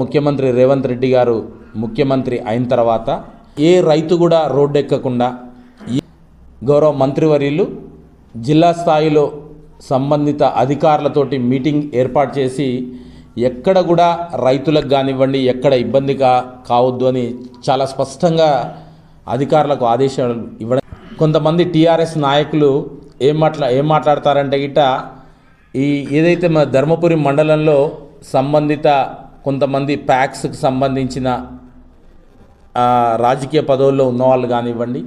ముఖ్యమంత్రి రేవంత్ రెడ్డి గారు ముఖ్యమంత్రి అయిన తర్వాత ఏ రైతు కూడా రోడ్డు ఎక్కకుండా ఈ గౌరవ మంత్రివర్యులు జిల్లా స్థాయిలో సంబంధిత అధికారులతోటి మీటింగ్ ఏర్పాటు చేసి ఎక్కడ కూడా రైతులకు కానివ్వండి ఎక్కడ ఇబ్బంది కా కావద్దు అని చాలా స్పష్టంగా అధికారులకు ఆదేశాలు ఇవ్వడం. కొంతమంది టీఆర్ఎస్ నాయకులు ఏం మాట్లా ఏం మాట్లాడతారంటే గిట్ట ఈ ఏదైతే మన ధర్మపురి మండలంలో సంబంధిత కొంతమంది ప్యాక్స్కి సంబంధించిన రాజకీయ పదవుల్లో ఉన్నవాళ్ళు కానివ్వండి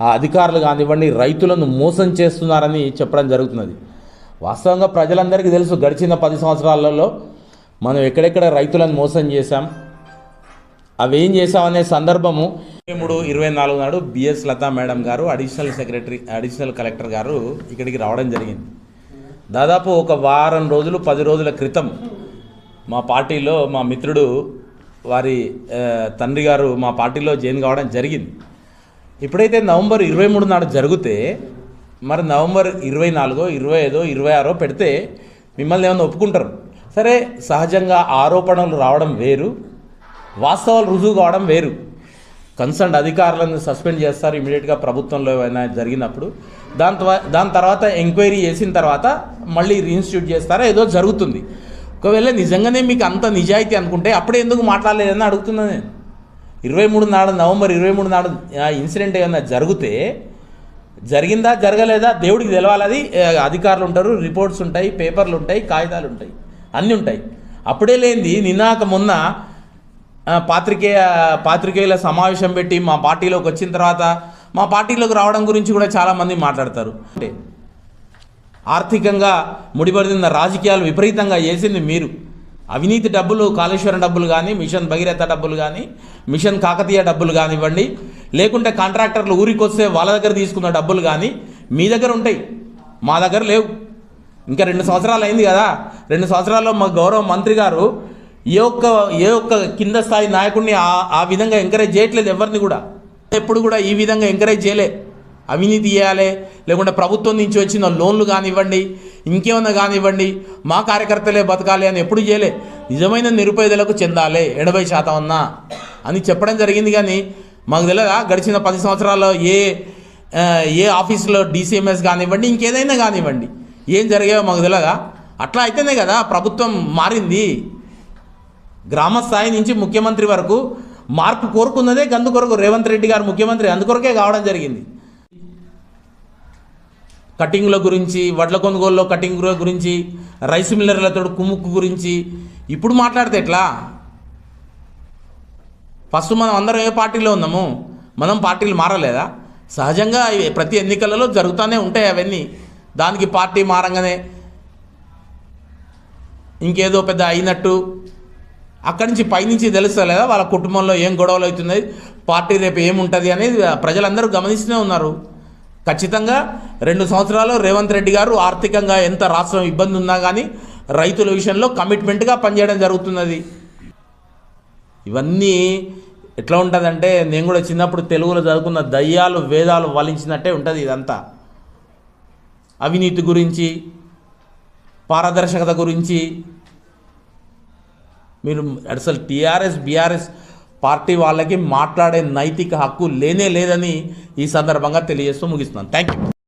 ఆ అధికారులు కానివ్వండి రైతులను మోసం చేస్తున్నారని చెప్పడం జరుగుతున్నది. వాస్తవంగా ప్రజలందరికీ తెలుసు గడిచిన పది సంవత్సరాలలో మనం ఎక్కడెక్కడ రైతులను మోసం చేశాం. అవి ఏం సందర్భము. ఇరవై మూడు ఇరవై నాలుగు నాడు B S Latha madam garu additional secretary additional collector garu ఇక్కడికి రావడం జరిగింది. దాదాపు ఒక వారం రోజులు పది రోజుల క్రితం మా పార్టీలో మా మిత్రుడు వారి తండ్రి గారు మా పార్టీలో జాయిన్ కావడం జరిగింది. ఇప్పుడైతే నవంబర్ ఇరవై మూడు నాడు జరిగితే మరి నవంబర్ ఇరవై నాలుగో ఇరవై ఐదో ఇరవై ఆరో పెడితే మిమ్మల్ని ఏమైనా ఒప్పుకుంటారు? సరే సహజంగా ఆరోపణలు రావడం వేరు వాస్తవాలు రుజువు కావడం వేరు. కన్సర్న్ అధికారులను సస్పెండ్ చేస్తారు ఇమీడియట్గా ప్రభుత్వంలో ఏమైనా జరిగినప్పుడు. దాని దాని తర్వాత ఎంక్వైరీ చేసిన తర్వాత మళ్ళీ రీఇన్స్టిట్యూట్ చేస్తారా? ఏదో జరుగుతుంది. ఒకవేళ నిజంగానే మీకు అంత నిజాయితీ అనుకుంటే అప్పుడే ఎందుకు మాట్లాడలేదని అడుగుతున్నా నేను. ఇరవై మూడు నాడు నవంబర్ ఇరవై మూడు నాడు ఆ ఇన్సిడెంట్ ఏమైనా జరిగితే జరిగిందా జరగలేదా దేవుడికి తెలవాలి అది? అధికారులు ఉంటారు రిపోర్ట్స్ ఉంటాయి పేపర్లు ఉంటాయి కాగితాలు ఉంటాయి అన్నీ ఉంటాయి. అప్పుడే లేనిది నిన్నాక మొన్న పాత్రికేయ పాత్రికేయుల సమావేశం పెట్టి మా పార్టీలోకి వచ్చిన తర్వాత మా పార్టీలోకి రావడం గురించి కూడా చాలామంది మాట్లాడతారు. అంటే ఆర్థికంగా ముడిపడిన రాజకీయాలు విపరీతంగా చేసింది మీరు. అవినీతి డబ్బులు కాళేశ్వరం డబ్బులు కానీ మిషన్ భగీరథ డబ్బులు కానీ మిషన్ కాకతీయ డబ్బులు కానివ్వండి లేకుంటే కాంట్రాక్టర్లు ఊరికి వస్తే వాళ్ళ దగ్గర తీసుకున్న డబ్బులు కానీ మీ దగ్గర ఉంటాయి. మా దగ్గర లేవు. ఇంకా రెండు సంవత్సరాలు అయింది కదా. రెండు సంవత్సరాల్లో మా గౌరవ మంత్రి గారు ఏ ఒక్క ఏ ఒక్క కింద స్థాయి నాయకుడిని ఆ ఆ విధంగా ఎంకరేజ్ చేయట్లేదు ఎవరిని కూడా. ఎప్పుడు కూడా ఈ విధంగా ఎంకరేజ్ చేయలే. అవినీతి చేయాలి లేకుంటే ప్రభుత్వం నుంచి వచ్చిన లోన్లు కానివ్వండి ఇంకేమన్నా కానివ్వండి మా కార్యకర్తలే బతకాలి అని ఎప్పుడు చేయలే. నిజమైన నిరుపేదలకు చెందాలి ఎనభై శాతం అన్నా అని చెప్పడం జరిగింది కానీ మాకు తెలియదా గడిచిన పది సంవత్సరాల్లో ఏ ఏ ఆఫీసులో డీసీఎంఎస్ కానివ్వండి ఇంకేదైనా కానివ్వండి ఏం జరిగాయో మాకు తెలియదా అట్లా అయితేనే కదా ప్రభుత్వం మారింది. గ్రామ స్థాయి నుంచి ముఖ్యమంత్రి వరకు మార్పు కోరుకున్నదే గందు కొరకు రేవంత్ రెడ్డి గారు ముఖ్యమంత్రి అందుకొరకే కావడం జరిగింది. కటింగ్ల గురించి వడ్ల కొనుగోలులో కటింగ్ గురించి రైస్ మిల్లర్లతో కుముక్కు గురించి. ఇప్పుడు మాట్లాడితే ఎట్లా? ఫస్ట్ మనం అందరం ఏ పార్టీలో ఉన్నాము? మనం పార్టీలు మారలేదా? సహజంగా ప్రతి ఎన్నికలలో జరుగుతూనే ఉంటాయి అవన్నీ. దానికి పార్టీ మారంగానే ఇంకేదో పెద్ద అయినట్టు. అక్కడి నుంచి పైనుంచి తెలుస్తలేదా? వాళ్ళ కుటుంబంలో ఏం గొడవలు అవుతున్నాయి? పార్టీ రేపు ఏముంటుంది అనేది ప్రజలందరూ గమనిస్తూనే ఉన్నారు. ఖచ్చితంగా రెండు సంవత్సరాలు రేవంత్ రెడ్డి గారు ఆర్థికంగా ఎంత రాష్ట్రం ఇబ్బంది ఉన్నా కానీ రైతుల విషయంలో కమిట్మెంట్గా పనిచేయడం జరుగుతున్నది. ఇవన్నీ ఎట్లా ఉంటుందంటే నేను కూడా చిన్నప్పుడు తెలుగులో చదువుకున్న దయ్యాలు వేదాలు వలించినట్టే ఉంటుంది ఇదంతా. అవినీతి గురించి పారదర్శకత గురించి. మీరు అసలు టీఆర్ఎస్ బీఆర్ఎస్ పార్టీ వాళ్ళకి మాట్లాడే నైతిక హక్కు లేనే లేదని ఈ సందర్భంగా తెలియజేస్తూ ముగిస్తున్నాను. Thank you